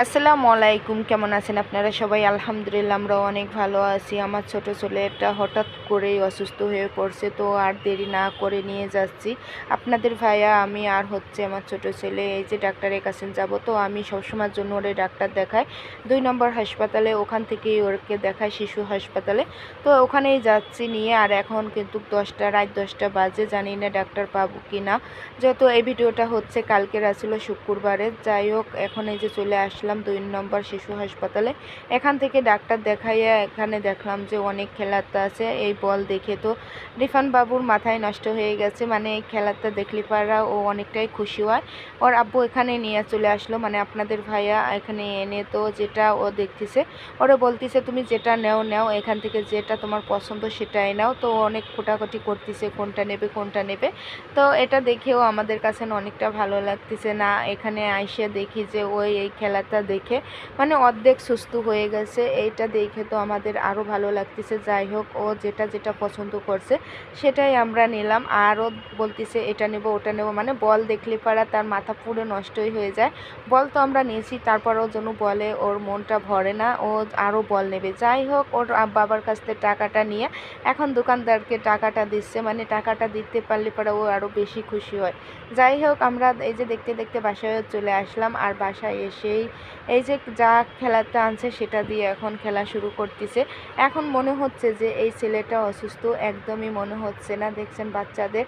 আসসালামু আলাইকুম, কেমন আছেন আপনারা সবাই? আলহামদুলিল্লাহ আমরা অনেক ভালো আছি। আমার ছোট ছেলেটা হঠাৎ করেই অসুস্থ হয়ে পড়ছে, তো আর দেরি না করে নিয়ে যাচ্ছি। আপনাদের ভাইয়া, আমি আর হচ্ছে আমার ছোট ছেলে, এই যে ডাক্তারের কাছে যাব, তো আমি সবসময়ের জন্য ওরে ডাক্তার দেখাই। দুই নম্বর হাসপাতালে, ওখান থেকেই ওরকে দেখায় শিশু হাসপাতালে। তো ওখানেই যাচ্ছি নিয়ে, আর এখন কিন্তু দশটা, রাত দশটা বাজে, জানি না ডাক্তার পাবো কি না যেহেতু এই ভিডিওটা হচ্ছে, কালকের আসলে শুক্রবারে যাই হোক, এখন এই যে চলে আসলাম দুই নম্বর শিশু হাসপাতালে। এখান থেকে ডাক্তার দেখাইয়া এখানে দেখলাম যে অনেক খেলাতে আছে। এই বল দেখে তো রিফান বাবুর মাথায় নষ্ট হয়ে গেছে। মানে এই খেলাটা দেখলে পারা ও অনেকটাই খুশি হয়। ওর আব্বু এখানে নিয়ে চলে আসলো। মানে আপনাদের ভাইয়া এখানে এনে তো যেটা ও দেখতেছে। ওরা বলতেছে, তুমি যেটা নেও নেও। এখান থেকে যেটা তোমার পছন্দ সেটাই নাও। তো অনেক খোটাখুটি করতেছে, কোনটা নেবে কোনটা নেবে? তো এটা দেখেও আমাদের কাছে অনেকটা ভালো লাগতেছে। না, এখানে আইসে দেখি যে ওই, এই খেলাটা দেখে। মানে অর্ধেক সুস্থ হয়ে গেছে। এইটা দেখে তো আমাদের আরও ভালো লাগতেছে। যাই হোক, ও যেটা যেটা পছন্দ করছে, সেটাই আমরা নিলাম। আরও বলতেছে, এটা নেব, ওটা নেব। মানে বল দেখলে পারা তার মাথা পুরো নষ্টই হয়ে যায়। বল তো আমরা নিয়েছি তারপরেও যেন বলে, ওর মনটা ভরে না, ও আরও বল নেবে। যাই হোক, ওর বাবার কাছ থেকে টাকাটা নিয়ে, এখন দোকানদারকে টাকাটা দিচ্ছে। মানে টাকাটা দিতে পারলে পরে ও আরও বেশি খুশি হয়। যাই হোক, আমরা এই যে দেখতে দেখতে বাসায় চলে আসলাম। আর বাসায় এসেই এই যে যা খেলাতে আনছে সেটা দিয়ে এখন খেলা শুরু করতেছে। এখন মনে হচ্ছে যে এই ছেলেটা অসুস্থ, একদমই মনে হচ্ছে না। দেখছেন বাচ্চাদের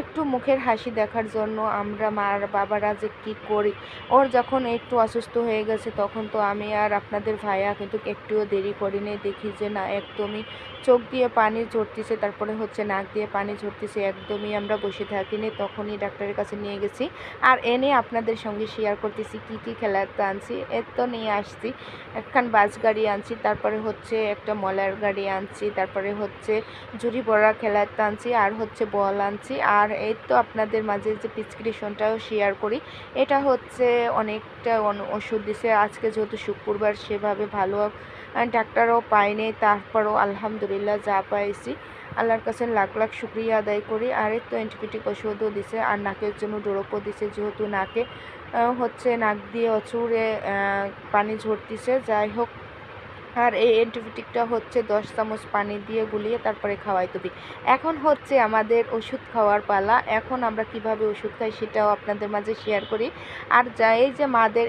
একটু মুখের হাসি দেখার জন্য আমরা মার বাবারা যে কী করি। ওর যখন একটু অসুস্থ হয়ে গেছে তখন তো আমি আর আপনাদের ভাইয়া কিন্তু একটুও দেরি করিনি। দেখি যে না, একদমই চোখ দিয়ে পানি ঝরতেছে, তারপরে হচ্ছে নাক দিয়ে পানি ঝরতেছে, একদমই আমরা বসে থাকিনি। তখনই ডাক্তারের কাছে নিয়ে গেছি। আর এনে আপনাদের সঙ্গে শেয়ার করতেছি কী কী খেলাতে আনছি। এর তো নিয়ে আসছি। একখান বাস গাড়ি আনছি, তারপরে হচ্ছে একটা মলার গাড়ি আনছি, তারপরে হচ্ছে ঝুড়ি বড়া খেলাতে আনছি, আর হচ্ছে বল আনছি। আর এই তো আপনাদের মাঝে যে প্রেসক্রিপশনটাও শেয়ার করি, এটা হচ্ছে অনেকটা অন- ওষুধ দিছে। আজকে যেহেতু শুক্রবার, সেভাবে ভালো ডাক্তারও পাইনি, তারপরও আলহামদুলিল্লাহ যা পাইছি। আল্লাহর কাছে লাখ লাখ শুক্রিয়া আদায় করি। আর, তো অ্যান্টিবায়োটিক ওষুধও দিছে, আর নাকের জন্য ডোরোপও দিছে, যেহেতু নাকে হচ্ছে নাক দিয়ে অচুরে পানি ঝরতেছে। যাই হোক, আর এই অ্যান্টিবায়োটিকটা হচ্ছে দশ চামচ পানি দিয়ে গুলিয়ে তারপরে খাওয়াই তবে এখন হচ্ছে আমাদের ওষুধ খাওয়ার পালা। এখন আমরা কীভাবে ওষুধ খাই সেটাও আপনাদের মাঝে শেয়ার করি। আর যাই যে মাদের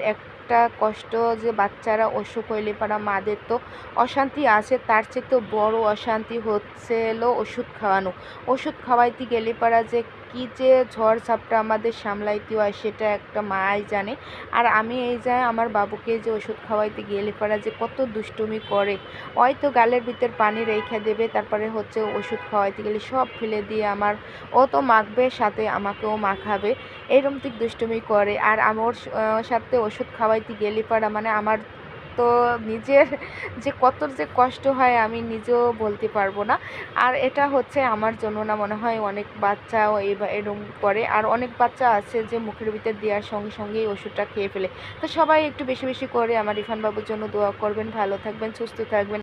একটা কষ্ট যে বাচ্চারা অসুখ হইলে পারা মাদের তো অশান্তি আছে, তার চেয়ে তো বড় অশান্তি হচ্ছে হলো ওষুধ খাওয়ানো। ওষুধ খাওয়াইতে গেলে পারা যে কী যে ঝড় ঝাপটা আমাদের সামলাইতে হয় সেটা একটা মাই জানে। আর আমি এই যে আমার বাবুকে যে ওষুধ খাওয়াইতে গেলে পারা যে কত দুষ্টুমি করে। হয়তো গালের ভিতর পানি রেখে দেবে, তারপরে হচ্ছে ওষুধ খাওয়াইতে গেলে সব ফেলে দিয়ে আমার, ও তো মাখবে, সাথে আমাকেও মাখাবে। এরম ঠিক দুষ্টুমি করে। আর আমার সাথে ওষুধ খাওয়াইতে গেলি পারা মানে আমার তো নিজের যে কত যে কষ্ট হয় আমি নিজেও বলতে পারব না। আর এটা হচ্ছে আমার জন্য না মনে হয় অনেক বাচ্চাও এই এরকম করে। আর অনেক বাচ্চা আছে যে মুখের ভিতর দেওয়ার সঙ্গে সঙ্গেই ওষুধটা খেয়ে ফেলে। তো সবাই একটু বেশি বেশি করে আমার ইরফান বাবুর জন্য দোয়া করবেন, ভালো থাকবেন, সুস্থ থাকবেন।